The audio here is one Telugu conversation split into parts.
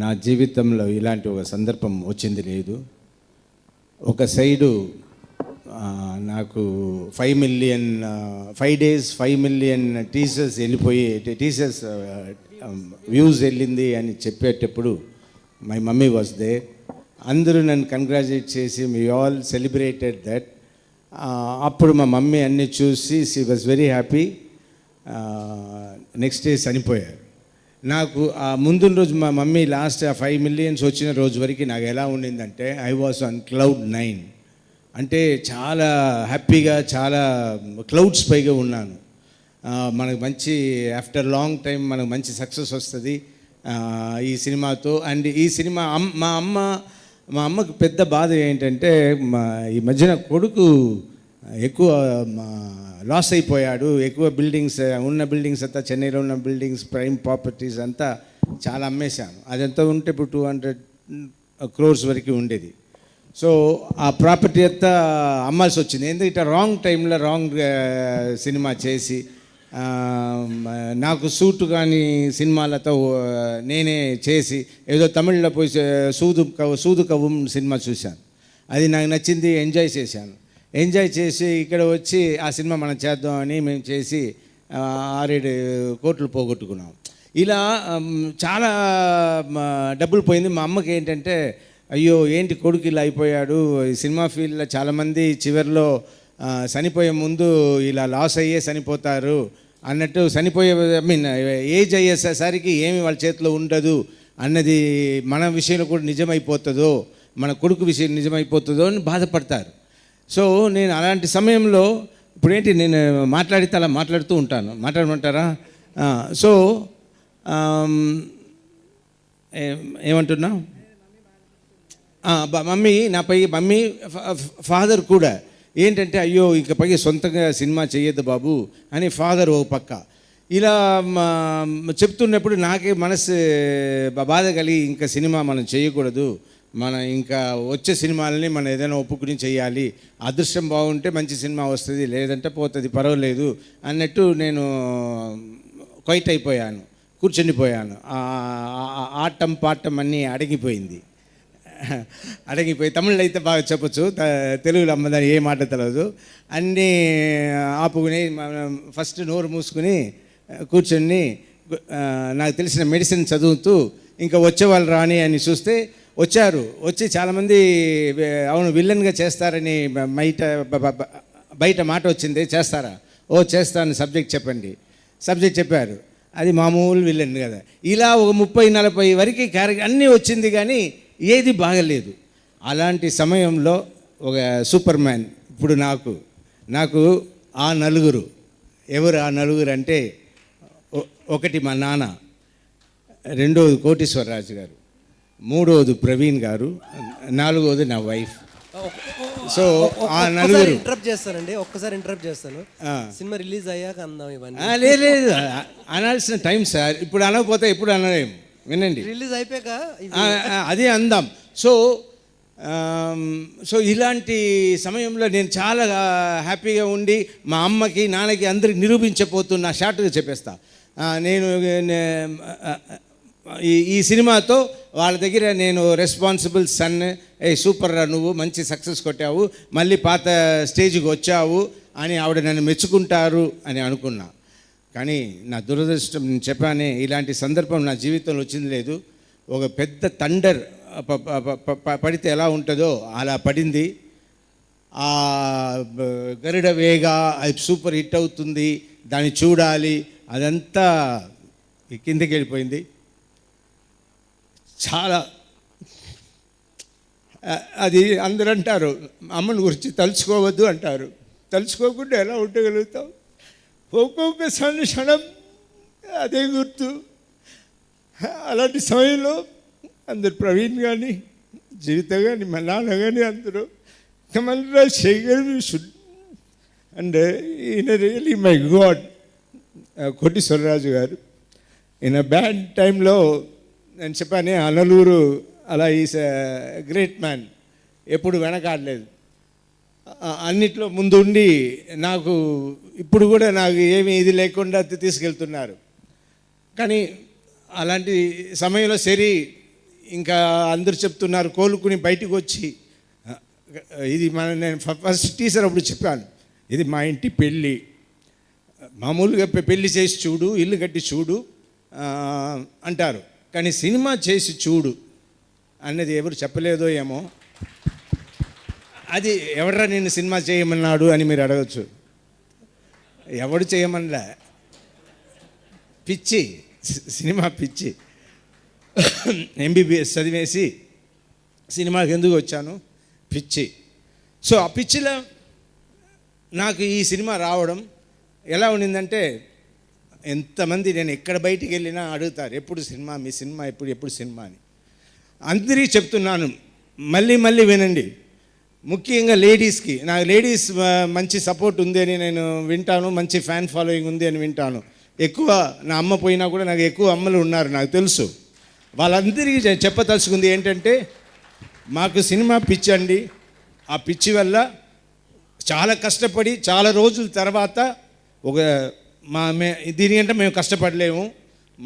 నా జీవితంలో ఇలాంటి ఒక సందర్భం వచ్చింది లేదు. ఒక సైడు నాకు five million five days five million teachers వెళ్ళిపోయి టీచర్స్ వ్యూస్ వెళ్ళింది అని చెప్పేటప్పుడు మై మమ్మీ వాజ్ దే అందరూ నన్ను కంగ్రాచులేట్ చేసి మీ ఆల్ సెలబ్రేటెడ్ దట్ అప్పుడు మా మమ్మీ అన్నీ చూసి she was very happy next day చనిపోయారు. నాకు ఆ ముందు రోజు మా మమ్మీ లాస్ట్ ఆ ఫైవ్ మిలియన్స్ వచ్చిన రోజు వరకు నాకు ఎలా ఉండిందంటే I was on cloud nine అంటే చాలా హ్యాపీగా చాలా క్లౌడ్స్ పైగా ఉన్నాను. మనకు మంచి ఆఫ్టర్ లాంగ్ టైం మనకు మంచి సక్సెస్ వస్తుంది. ఈ సినిమాతో అండ్ ఈ సినిమా అమ్- మా అమ్మ మా అమ్మకు పెద్ద బాధ ఏంటంటే మా ఈ మధ్యన కొడుకు ఎక్కువ లాస్ అయిపోయాడు. ఎక్కువ బిల్డింగ్స్ ఉన్న బిల్డింగ్స్ అంతా చెన్నైలో ఉన్న బిల్డింగ్స్ ప్రైమ్ ప్రాపర్టీస్ అంతా చాలా అమ్మేశాను. అదంతా ఉంటే ఇప్పుడు టూ హండ్రెడ్ క్రోర్స్ వరకు ఉండేది. సో ఆ ప్రాపర్టీ అంతా అమ్మాల్సి వచ్చింది. ఎందుకంటే రాంగ్ టైంలో రాంగ్ సినిమా చేసి నాకు సూట్ కానీ సినిమాలతో నేనే చేసి ఏదో తమిళ్ళో పోయి సూదు కవ్ సూదు కవ్వం సినిమా చూశాను. అది నాకు నచ్చింది ఎంజాయ్ చేశాను. ఎంజాయ్ చేసి ఇక్కడ వచ్చి ఆ సినిమా మనం చేద్దామని మేము చేసి ఆరేడు కోట్లు పోగొట్టుకున్నాం. ఇలా చాలా డబ్బులు పోయింది. మా అమ్మకి ఏంటంటే అయ్యో ఏంటి కొడుకు ఇలా అయిపోయాడు? ఈ సినిమా ఫీల్డ్లో చాలామంది చివరిలో చనిపోయే ముందు ఇలా లాస్ అయ్యే చనిపోతారు అన్నట్టు చనిపోయే ఐ మీన్ ఏజ్ అయ్యేసరికి ఏమి వాళ్ళ చేతిలో ఉండదు అన్నది మన విషయంలో కూడా నిజమైపోతుందో మన కొడుకు విషయం నిజమైపోతుందో అని బాధపడతారు. సో నేను అలాంటి సమయంలో ఇప్పుడు ఏంటి నేను మాట్లాడితే అలా మాట్లాడుతూ ఉంటాను. మాట్లాడమంటారా? సో ఏమంటున్నా? మమ్మీ నాపై మమ్మీ ఫాదర్ కూడా ఏంటంటే అయ్యో ఇంక పై సొంతంగా సినిమా చేయొద్దు బాబు అని ఫాదర్ ఓ పక్క. ఇలా చెప్తున్నప్పుడు నాకే మనసు బాధ కలిగి ఇంకా సినిమా మనం చేయకూడదు మన ఇంకా వచ్చే సినిమాలని మనం ఏదైనా ఒప్పుకుని చేయాలి. అదృష్టం బాగుంటే మంచి సినిమా వస్తుంది లేదంటే పోతుంది పర్వాలేదు అన్నట్టు నేను క్వైట్ అయిపోయాను కూర్చుండిపోయాను. ఆటం పాటం అన్నీ అడిగిపోయింది. అడగిపోయి తమిళ్ళో అయితే బాగా చెప్పొచ్చు తెలుగులో అమ్మదాని ఏ మాట తెలియదు అన్నీ ఆపుకుని మనం ఫస్ట్ నోరు మూసుకుని కూర్చొని నాకు తెలిసిన మెడిసిన్ చదువుతూ ఇంకా వచ్చేవాళ్ళు రాని అని చూస్తే వచ్చారు. వచ్చి చాలామంది అవును విల్లన్గా చేస్తారని బయట బయట మాట వచ్చింది. చేస్తారా? ఓ చేస్తాను. సబ్జెక్ట్ చెప్పండి. సబ్జెక్ట్ చెప్పారు. అది మామూలు విలన్ కదా. ఇలా ఒక ముప్పై నలభై వరకు క్యారెక్టర్ అన్నీ వచ్చింది కానీ ఏది బాగలేదు. అలాంటి సమయంలో ఒక సూపర్ మ్యాన్ ఇప్పుడు నాకు నాకు ఆ నలుగురు ఎవరు ఆ నలుగురు అంటే ఒకటి మా నాన్న రెండవది కోటీశ్వరరాజు గారు. మూడవది ప్రవీణ్ గారు నాలుగవది నా వైఫ్ సో ఆ నలుగురు. ఇంటరప్ట్ చేస్తానండి ఒక్కసారి ఇంటరప్ట్ చేస్తాను. సినిమా రిలీజ్ అయ్యాక అందాం ఇవన్నీ. లేదు లేదు అనాల్సిన టైం సార్ ఇప్పుడు అనకపోతే ఎప్పుడు అనలేము వినండి. రిలీజ్ అయిపోయాక అదే అందాం. సో సో ఇలాంటి సమయంలో నేను చాలా హ్యాపీగా ఉండి మా అమ్మకి నాన్నకి అందరికి నిరూపించబోతున్నా షార్ట్గా చెప్పేస్తా. నేను ఈ ఈ సినిమాతో వాళ్ళ దగ్గర నేను రెస్పాన్సిబుల్ సన్ ఏ సూపర్ రా నువ్వు మంచి సక్సెస్ కొట్టావు మళ్ళీ పాత స్టేజ్కి వచ్చావు అని ఆవిడ నన్ను మెచ్చుకుంటారు అని అనుకున్నా. కానీ నా దురదృష్టం నేను చెప్పానే ఇలాంటి సందర్భం నా జీవితంలో వచ్చింది లేదు. ఒక పెద్ద తండర్ పడితే ఎలా ఉంటుందో అలా పడింది. ఆ గరుడ వేగ అది సూపర్ హిట్ అవుతుంది దాన్ని చూడాలి అదంతా కిందకి వెళ్ళిపోయింది. చాలా అది అందరూ అంటారు అమ్మని గురించి తలుచుకోవద్దు అంటారు. తలుచుకోకుండా ఎలా ఉండగలుగుతాం ఒక్కొక్క క్షణ క్షణం అదే గుర్తు. అలాంటి సమయంలో అందరు ప్రవీణ్ కానీ జీవిత కానీ మా నాన్న కానీ అందరూ కమల్రా శేఖర్ షుడ్ అండ్ ఈయన రియలీ మై గాడ్ కోటేశ్వరరాజు గారు. ఈయన బ్యాడ్ టైంలో నేను చెప్పాను అనలూరు అలా ఈస్ గ్రేట్ మ్యాన్. ఎప్పుడు వెనకాడలేదు. అన్నిట్లో ముందుండి నాకు ఇప్పుడు కూడా నాకు ఏమి ఇది లేకుండా తీసుకెళ్తున్నారు. కానీ అలాంటి సమయంలో సరి ఇంకా అందరూ చెప్తున్నారు కోలుకుని బయటికి వచ్చి ఇది మన నేను ఫస్ట్ టీచర్ అప్పుడు చెప్పాను ఇది మా ఇంటి పెళ్ళి. మామూలుగా పెళ్ళి పెళ్ళి చేసి చూడు ఇల్లు కట్టి చూడు అంటారు. కానీ సినిమా చేసి చూడు అన్నది ఎవరు చెప్పలేదో ఏమో. అది ఎవడరా నేను సినిమా చేయమన్నాడు అని మీరు అడగచ్చు. ఎవడు చేయమన్నా పిచ్చి సినిమా పిచ్చి. ఎంబీబీఎస్ చదివేసి సినిమాకి ఎందుకు వచ్చాను? పిచ్చి. సో ఆ పిచ్చిలో నాకు ఈ సినిమా రావడం ఎలా ఉండిందంటే ఎంతమంది నేను ఎక్కడ బయటికి వెళ్ళినా అడుగుతారు ఎప్పుడు సినిమా? మీ సినిమా ఎప్పుడు? ఎప్పుడు సినిమా? అని. అందరికీ చెప్తున్నాను మళ్ళీ మళ్ళీ వినండి. ముఖ్యంగా లేడీస్కి నాకు లేడీస్ మంచి సపోర్ట్ ఉంది అని నేను వింటాను మంచి ఫ్యాన్ ఫాలోయింగ్ ఉంది అని వింటాను. ఎక్కువ నా అమ్మ పోయినా కూడా నాకు ఎక్కువ అమ్మలు ఉన్నారు నాకు తెలుసు. వాళ్ళందరికీ చెప్పదలుచుకుంది ఏంటంటే మాకు సినిమా పిచ్చి అండి. ఆ పిచ్చి వల్ల చాలా కష్టపడి చాలా రోజుల తర్వాత ఒక మా మే దీనికంటే మేము కష్టపడలేము.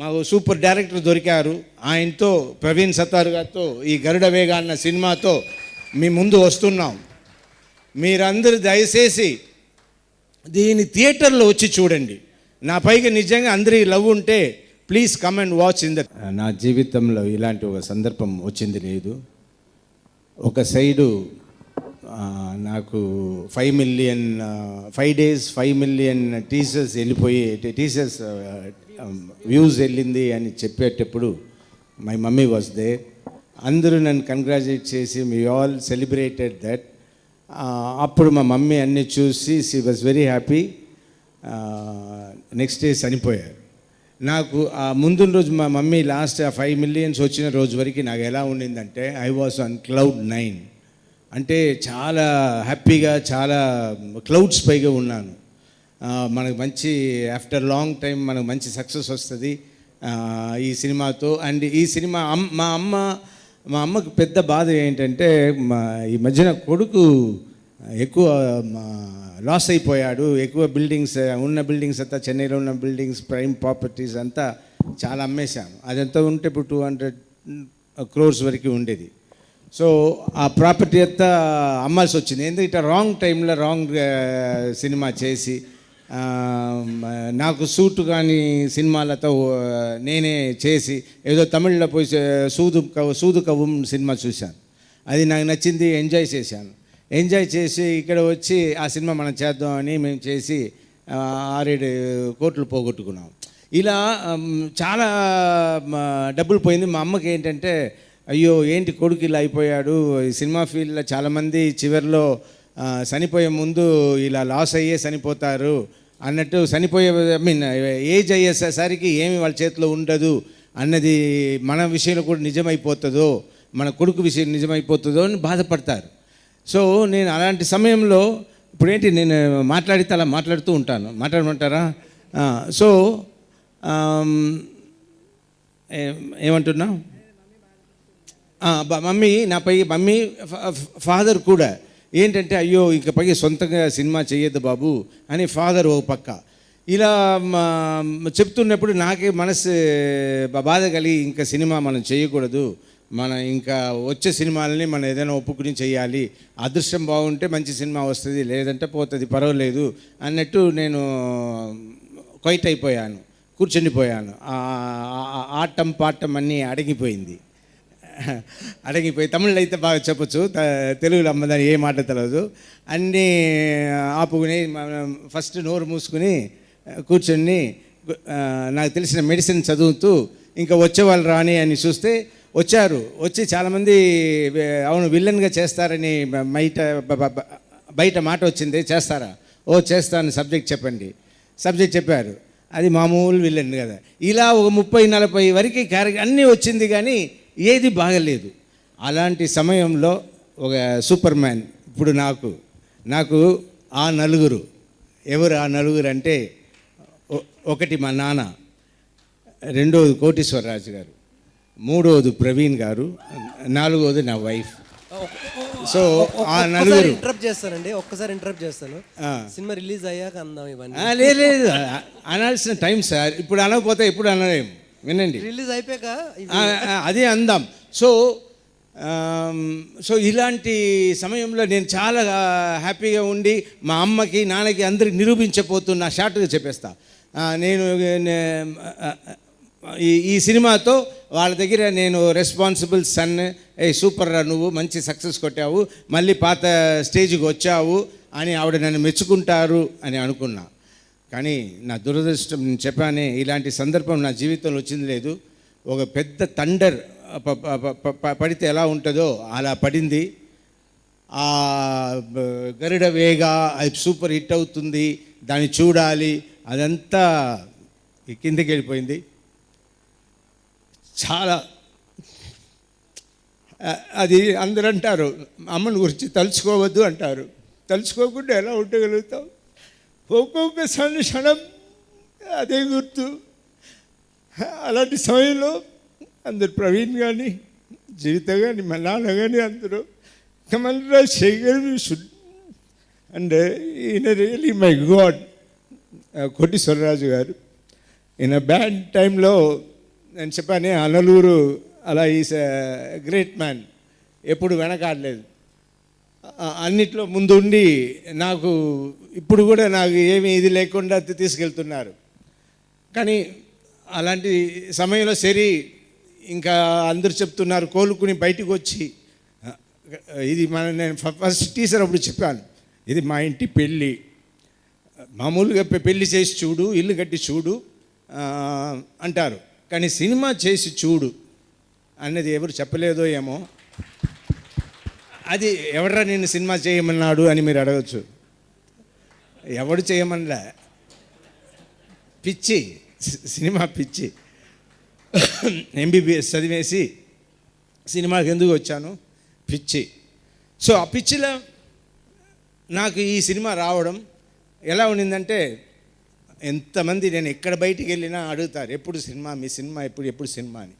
మాకు సూపర్ డైరెక్టర్ దొరికారు. ఆయనతో ప్రవీణ్ సత్తారు గారితో ఈ గరుడ వేగ అన్న సినిమాతో మీ ముందు వస్తున్నాం. మీరందరూ దయచేసి దీని థియేటర్లో వచ్చి చూడండి. నా పైగా నిజంగా అందరి లవ్ ఉంటే please come and watch in the నా జీవితంలో ఇలాంటి ఒక సందర్భం వచ్చింది లేదు. ఒక సైడు నాకు five million five days five million teachers వెళ్ళిపోయి టీచర్స్ వ్యూస్ um, వెళ్ళింది అని చెప్పేటప్పుడు మై మమ్మీ వాజ్ దే అందరూ నన్ను కంగ్రాచులేట్ చేసి మీ ఆల్ సెలబ్రేటెడ్ దట్ అప్పుడు మా మమ్మీ అన్నీ చూసి she was very happy next day చనిపోయారు. నాకు ఆ ముందున్న రోజు మా మమ్మీ లాస్ట్ ఆ ఫైవ్ మిలియన్స్ వచ్చిన రోజు వరకు నాకు ఎలా ఉండిందంటే I was on cloud nine అంటే చాలా హ్యాపీగా చాలా క్లౌడ్స్ పైగా ఉన్నాను. మనకు మంచి ఆఫ్టర్ లాంగ్ టైం మనకు మంచి సక్సెస్ వస్తుంది. ఈ సినిమాతో అండ్ ఈ సినిమా అమ్ మా అమ్మ మా అమ్మకు పెద్ద బాధ ఏంటంటే మా ఈ మధ్యన కొడుకు ఎక్కువ లాస్ అయిపోయాడు. ఎక్కువ బిల్డింగ్స్ ఉన్న బిల్డింగ్స్ అంతా చెన్నైలో ఉన్న బిల్డింగ్స్ ప్రైమ్ ప్రాపర్టీస్ అంతా చాలా అమ్మేశాను అదంతా ఉంటే ఇప్పుడు టూ హండ్రెడ్ క్రోర్స్ వరకు ఉండేది. సో ఆ ప్రాపర్టీ అంతా అమ్మాల్సి వచ్చింది. ఎందుకంటే రాంగ్ టైంలో రాంగ్ సినిమా చేసి నాకు సూట్ కానీ సినిమాలతో నేనే చేసి ఏదో తమిళ్ళో పోయి సూదు కవ్ సూదు కవ్వం సినిమా చూశాను. అది నాకు నచ్చింది ఎంజాయ్ చేశాను. ఎంజాయ్ చేసి ఇక్కడ వచ్చి ఆ సినిమా మనం చేద్దామని మేము చేసి ఆరేడు కోట్లు పోగొట్టుకున్నాం. ఇలా చాలా డబ్బులు పోయింది. మా అమ్మకి ఏంటంటే అయ్యో ఏంటి కొడుకు ఇలా అయిపోయాడు? ఈ సినిమా ఫీల్డ్లో చాలామంది చివరిలో చనిపోయే ముందు ఇలా లాస్ అయ్యే చనిపోతారు అన్నట్టు చనిపోయే ఐ మీన్ ఏజ్ అయ్యేసరికి ఏమి వాళ్ళ చేతిలో ఉండదు అన్నది మన విషయంలో కూడా నిజమైపోతుందో మన కొడుకు విషయం నిజమైపోతుందో అని బాధపడతారు. సో నేను అలాంటి సమయంలో ఇప్పుడేంటి నేను మాట్లాడితే అలా మాట్లాడుతూ ఉంటాను. మాట్లాడమంటారా? సో ఏమంటున్నా? మమ్మీ నా పై మమ్మీ ఫాదర్ కూడా ఏంటంటే అయ్యో ఇక పై సొంతంగా సినిమా చేయొద్దు బాబు అని ఫాదర్ ఓ పక్క. ఇలా మా- చెప్తున్నప్పుడు నాకే మనసు బాధ కలిగి ఇంకా సినిమా మనం చేయకూడదు మన ఇంకా వచ్చే సినిమాలని మనం ఏదైనా ఒప్పుకుని చేయాలి అదృష్టం బాగుంటే మంచి సినిమా వస్తుంది లేదంటే పోతుంది పర్వాలేదు అన్నట్టు నేను క్వైట్ అయిపోయాను కూర్చుండిపోయాను. ఆటం పాటం అన్నీ అడిగిపోయింది. అడగిపోయి తమిళ్ అయితే బాగా చెప్పొచ్చు. తెలుగులో అమ్మదాని ఏ మాట తెలియదు అన్నీ ఆపుకుని ఫస్ట్ నోరు మూసుకుని కూర్చొని నాకు తెలిసిన మెడిసిన్ చదువుతూ ఇంకా వచ్చేవాళ్ళు రాని అని చూస్తే వచ్చారు. వచ్చి చాలామంది అవును విలన్గా చేస్తారని బయట బయట మాట వచ్చింది. చేస్తారా? ఓ చేస్తాను సబ్జెక్ట్ చెప్పండి. సబ్జెక్ట్ చెప్పారు. అది మామూలు విలన్ కదా. ఇలా ఒక ముప్పై నలభై వరకు క్యారెక్టర్ అన్నీ వచ్చింది కానీ ఏది బాగలేదు. అలాంటి సమయంలో ఒక సూపర్ మ్యాన్ ఇప్పుడు నాకు నాకు ఆ నలుగురు ఎవరు ఆ నలుగురు అంటే ఒకటి మా నాన్న రెండవది కోటేశ్వరరాజు గారు మూడవది ప్రవీణ్ గారు నాలుగవది నా వైఫ్. సో ఆ నలుగురు ఇంటరప్ట్ చేస్తానండి ఒక్కసారి ఇంటరప్ట్ చేస్తాను. సినిమా రిలీజ్ అయ్యాక అందాం ఇవన్నీ. లేదు అనాల్సిన టైం సార్ ఇప్పుడు అనకపోతే ఎప్పుడు అనలేము. వినండి. రిలీజ్ అయిపోయాక అదే అందాం. సో సో ఇలాంటి సమయంలో నేను చాలా హ్యాపీగా ఉండి మా అమ్మకి నాన్నకి అందరికి నిరూపించబోతున్నా షార్ట్గా చెప్పేస్తా. నేను ఈ ఈ సినిమాతో వాళ్ళ దగ్గర నేను రెస్పాన్సిబుల్ సన్ ఏ సూపర్ రా నువ్వు మంచి సక్సెస్ కొట్టావు మళ్ళీ పాత స్టేజ్కి వచ్చావు అని ఆవిడ నన్ను మెచ్చుకుంటారు అని అనుకున్నా. కానీ నా దురదృష్టం నేను చెప్పానే ఇలాంటి సందర్భం నా జీవితంలో వచ్చింది లేదు. ఒక పెద్ద తండర్ పడితే ఎలా ఉంటుందో అలా పడింది. ఆ గరుడ వేగ అది సూపర్ హిట్ అవుతుంది దాన్ని చూడాలి అదంతా కిందకి వెళ్ళిపోయింది. చాలా అది అందరూ అంటారు అమ్మని గురించి తలుచుకోవద్దు అంటారు. తలుచుకోకుండా ఎలా ఉండగలుగుతాం ఒక్కొక్క సన్న క్షణం అదే గుర్తు. అలాంటి సమయంలో అందరు ప్రవీణ్ కానీ జీవిత కానీ మా నాన్న కానీ అందరూ కమల్రాజ్ శేఖర్ షుడ్ అండ్ ఈయన రియలీ మై గాడ్ కోటీశ్వరరాజు గారు. ఈయన బ్యాడ్ టైంలో నేను చెప్పాను అనలూరు అలా ఈస్ గ్రేట్ మ్యాన్ ఎప్పుడు వెనకాడలేదు. ఆ- అన్నిట్లో ముందుండి నాకు ఇప్పుడు కూడా నాకు ఏమి ఇది లేకుండా తీసుకెళ్తున్నారు. కానీ అలాంటి సమయంలో సరి ఇంకా అందరు చెప్తున్నారు కోలుకుని బయటికి వచ్చి ఇది మన నేను ఫస్ట్ టీచర్ అప్పుడు చెప్పాను ఇది మా ఇంటి పెళ్ళి. మామూలుగా పెళ్ళి పెళ్ళి చేసి చూడు ఇల్లు కట్టి చూడు అంటారు. కానీ సినిమా చేసి చూడు అన్నది ఎవరు చెప్పలేదో ఏమో. అది ఎవడరా నేను సినిమా చేయమన్నాడు అని మీరు అడగచ్చు. ఎవడు చేయమనలే. పిచ్చి సినిమా పిచ్చి. ఎంబీబీఎస్ చదివేసి సినిమాకి ఎందుకు వచ్చాను? పిచ్చి. సో ఆ పిచ్చిలో నాకు ఈ సినిమా రావడం ఎలా ఉండిందంటే ఎంతమంది నేను ఎక్కడ బయటికి వెళ్ళినా అడుగుతారు ఎప్పుడు సినిమా? మీ సినిమా ఎప్పుడు? ఎప్పుడు సినిమా? అని.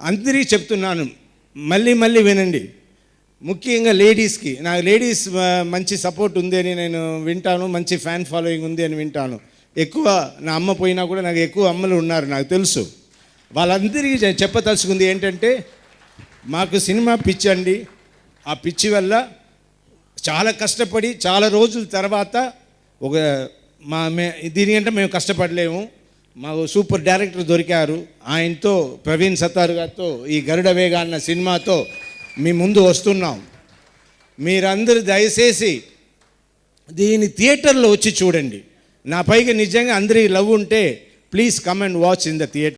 అందరికీ చెప్తున్నాను. మళ్ళీ మళ్ళీ వినండి. ముఖ్యంగా లేడీస్కి. నాకు లేడీస్ మంచి సపోర్ట్ ఉంది అని నేను వింటాను మంచి ఫ్యాన్ ఫాలోయింగ్ ఉంది అని వింటాను. ఎక్కువ నా అమ్మ పోయినా కూడా నాకు ఎక్కువ అమ్మలు ఉన్నారు నాకు తెలుసు. వాళ్ళందరికీ చెప్పదలుచుకుంది ఏంటంటే మాకు సినిమా పిచ్చి అండి. ఆ పిచ్చి వల్ల చాలా కష్టపడి చాలా రోజుల తర్వాత ఒక మా మే దీనికంటే మేము కష్టపడలేము. మాకు సూపర్ డైరెక్టర్ దొరికారు. ఆయనతో ప్రవీణ్ సత్తారు గారితో ఈ గరుడ వేగ అన్న సినిమాతో మీ ముందు వస్తున్నాం. మీరందరూ దయచేసి దీని థియేటర్లో వచ్చి చూడండి. నా పైగా నిజంగా అందరి లవ్ ఉంటే please come and watch in the theatre.